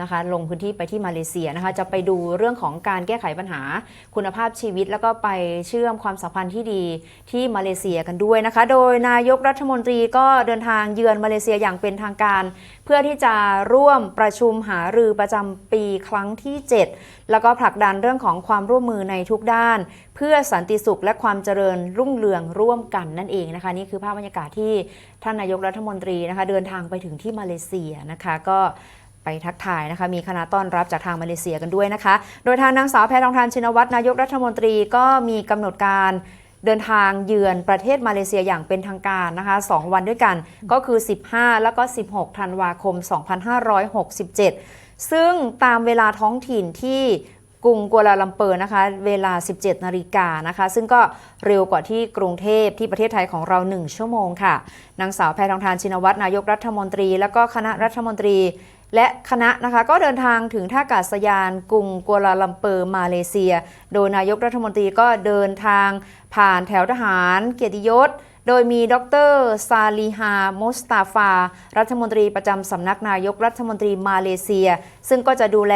นะคะลงพื้นที่ไปที่มาเลเซียนะคะจะไปดูเรื่องของการแก้ไขปัญหาคุณภาพชีวิต แล้วก็ไปเชื่อมความสัมพันธ์ที่ดีที่มาเลเซียกันด้วยนะคะ โดยนายกรัฐมนตรีก็เดินทางเยือนมาเลเซียอย่างเป็นทางการ เพื่อที่จะร่วมประชุมหารือประจำปีครั้งที่ 7 แล้วก็ผลักดันเรื่องของความร่วมมือในทุกด้าน เพื่อสันติสุขและความเจริญรุ่งเรืองร่วมกันนั่นเองนะคะนี่คือภาพบรรยากาศที่ท่านนายกรัฐมนตรีนะคะเดินทางไปถึงที่มาเลเซียนะคะก็ ไปทักทายนะคะ มีคณะต้อนรับจากทางมาเลเซียกันด้วยนะคะ โดยทางนางสาวแพทองทานชินวัตรนายกรัฐมนตรีก็มีกำหนดการเดินทางเยือนประเทศมาเลเซียอย่างเป็นทางการนะคะ 2 วันด้วยกันก็คือ 15 แล้วก็ 16 ธันวาคม 2567 ซึ่งตามเวลาท้องถิ่นที่กรุงกัวลาลัมเปอร์นะคะ เวลา 17 นาฬิกานะคะ ซึ่งก็เร็วกว่าที่กรุงเทพที่ประเทศไทยของเรา 1 ชั่วโมงค่ะ นางสาวแพทองทานชินวัตรนายกรัฐมนตรี แล้วก็คณะรัฐมนตรี และคณะนะคะก็เดินทางถึงท่าอากาศยานกรุงกัวลาลัมเปอร์มาเลเซีย โดยนายกรัฐมนตรีก็เดินทางผ่านแถวทหารเกียรติยศโดยมีดรซาลีฮามุสตาฟา รัฐมนตรีประจำสำนักนายกรัฐมนตรีมาเลเซีย ซึ่งก็จะดูแล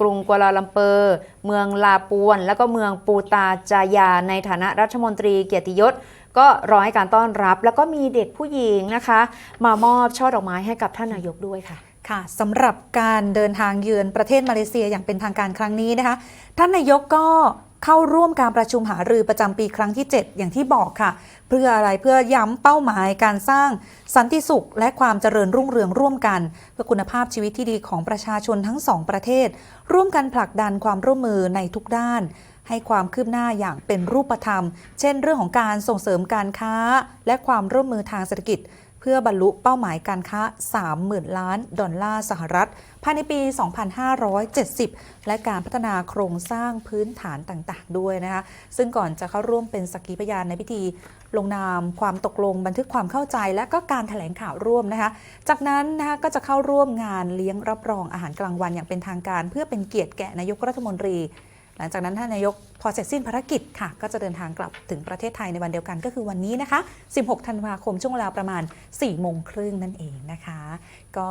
กรุงกัวลาลัมเปอร์ เมืองลาปวน แล้วก็เมืองปูตาจายา ในฐานะรัฐมนตรีเกียรติยศ ก็รอให้การต้อนรับ แล้วก็มีเด็กผู้หญิงนะคะ มามอบช่อดอกไม้ให้กับท่านนายกด้วยค่ะ ค่ะสำหรับการเดินทางเยือนประเทศมาเลเซียอย่างเป็นทางการครั้งนี้นะคะ ท่านนายกก็เข้าร่วมการประชุมหารือประจำปีครั้งที่ 7 อย่างที่บอกค่ะ เพื่ออะไรเพื่อย้ำเป้าหมายการสร้างสันติสุข และความเจริญรุ่งเรืองร่วมกัน เพื่อคุณภาพชีวิตที่ดีของประชาชนทั้งสองประเทศ ร่วมกันผลักดันความร่วมมือในทุกด้าน ให้ความคืบหน้าอย่างเป็นรูปธรรม เช่น เรื่องของการส่งเสริมการค้า และความร่วมมือทางเศรษฐกิจ เพื่อบรรลุเป้าหมายการค้า 30,000 ล้าน ดอลลาร์สหรัฐ ภายในปี 2570 และการพัฒนาโครงสร้างพื้นฐานต่างๆ ด้วยนะคะ ซึ่งก่อนจะเข้าร่วมเป็นสักขีพยานในพิธีลงนามความตกลงบันทึกความเข้าใจและก็การแถลงข่าวร่วมนะคะ จากนั้นนะคะก็จะเข้าร่วมงานเลี้ยงรับรองอาหารกลางวันอย่างเป็นทางการ เพื่อเป็นเกียรติแก่นายกรัฐมนตรี หลังจากนั้นท่านนายกพอเสร็จสิ้นภารกิจค่ะ ก็จะเดินทางกลับถึงประเทศไทยในวันเดียวกันก็คือวันนี้นะคะ 16 ธันวาคมช่วงเวลาประมาณ 4 โมงครึ่งนั่นเองนะคะ ก็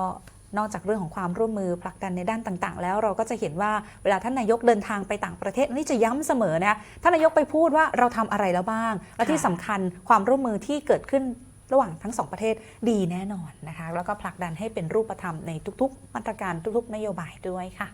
นอกจากเรื่องของความร่วมมือผลักดันในด้านต่างๆ แล้วเราก็จะเห็นว่าเวลาท่านนายกเดินทางไปต่างประเทศอันนี่จะย้ำเสมอนะคะท่านนายกไปพูดว่าเราทำอะไรแล้วบ้าง และที่สำคัญความร่วมมือที่เกิดขึ้นระหว่างทั้งสองประเทศดีแน่นอนนะคะ แล้วก็ผลักดันให้เป็นรูปธรรมในทุกๆ มาตรการทุกๆ นโยบายด้วยค่ะ